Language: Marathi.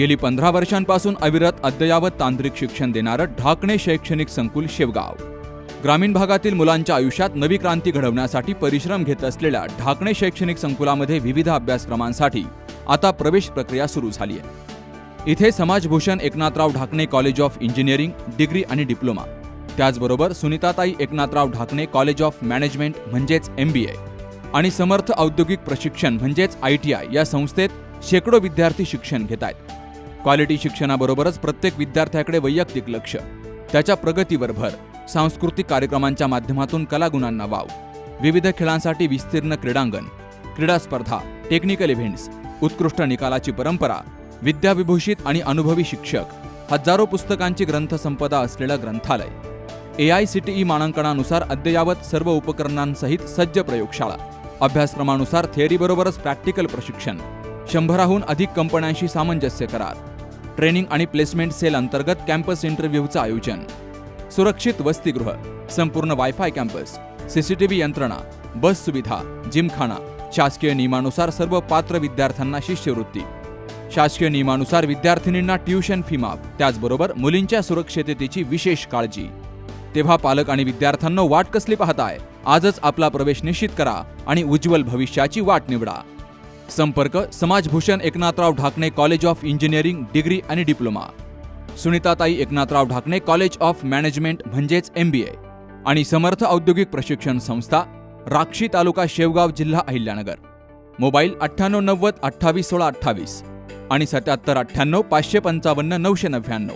गेली पंधरा वर्षांपासून अविरत अद्ययावत तांत्रिक शिक्षण देणारं ढाकणे शैक्षणिक संकुल शेवगाव. ग्रामीण भागातील मुलांच्या आयुष्यात नवी क्रांती घडवण्यासाठी परिश्रम घेत असलेल्या ढाकणे शैक्षणिक संकुलामध्ये विविध अभ्यासक्रमांसाठी आता प्रवेश प्रक्रिया सुरू झाली आहे. इथे समाजभूषण Eknathrao Dhakane college of engineering degree आणि डिप्लोमा. त्याचबरोबर Sunitatai Eknathrao Dhakane college of management म्हणजेच एम बी ए. आणि समर्थ औद्योगिक प्रशिक्षण म्हणजेच आय टी आय या संस्थेत शेकडो विद्यार्थी शिक्षण घेत आहेत. क्वालिटी शिक्षणाबरोबरच प्रत्येक विद्यार्थ्याकडे वैयक्तिक लक्ष. त्याच्या प्रगतीवर भर. सांस्कृतिक कार्यक्रमांच्या माध्यमातून कलागुणांना वाव. विविध खेळांसाठी विस्तीर्ण क्रीडांगण क्रीडा स्पर्धा टेक्निकल इव्हेंट्स उत्कृष्ट निकालाची परंपरा विद्याविभूषित आणि अनुभवी शिक्षक हजारो पुस्तकांची ग्रंथसंपदा असलेलं ग्रंथालय. A I C T E मानांकनानुसार अद्ययावत सर्व उपकरणांसहित सज्ज प्रयोगशाळा. अभ्यासक्रमानुसार थिअरीबरोबरच प्रॅक्टिकल प्रशिक्षण. शंभराहून अधिक कंपन्यांशी सामंजस्य करार. ट्रेनिंग आणि प्लेसमेंट सेल अंतर्गत कॅम्पस इंटरव्ह्यूचं आयोजन. सुरक्षित वसतिगृह संपूर्ण वायफाय कॅम्पस सीसीटीव्ही यंत्रणा बस सुविधा जिमखाना शासकीय नियमानुसार सर्व पात्र विद्यार्थ्यांना शिष्यवृत्ती. शासकीय नियमानुसार विद्यार्थिनींना ट्युशन फी माफ त्याचबरोबर मुलींच्या सुरक्षिततेची विशेष काळजी. तेव्हा पालक आणि विद्यार्थ्यांना वाट कसली पाहताय? आजच आपला प्रवेश निश्चित करा आणि उज्ज्वल भविष्याची वाट निवडा. संपर्क समाजभूषण Eknathrao Dhakane college of engineering degree आणि diploma. Sunitatai Eknathrao Dhakane college of management म्हणजेच एम बी ए आणि समर्थ औद्योगिक प्रशिक्षण संस्था राक्षी तालुका शेवगाव जिल्हा अहिल्यानगर. मोबाईल अठ्ठ्याण्णव नव्वद अठ्ठावीस सोळा अठ्ठावीस आणि सत्याहत्तर अठ्ठ्याण्णव पाचशे पंचावन्न नऊशे नव्याण्णव.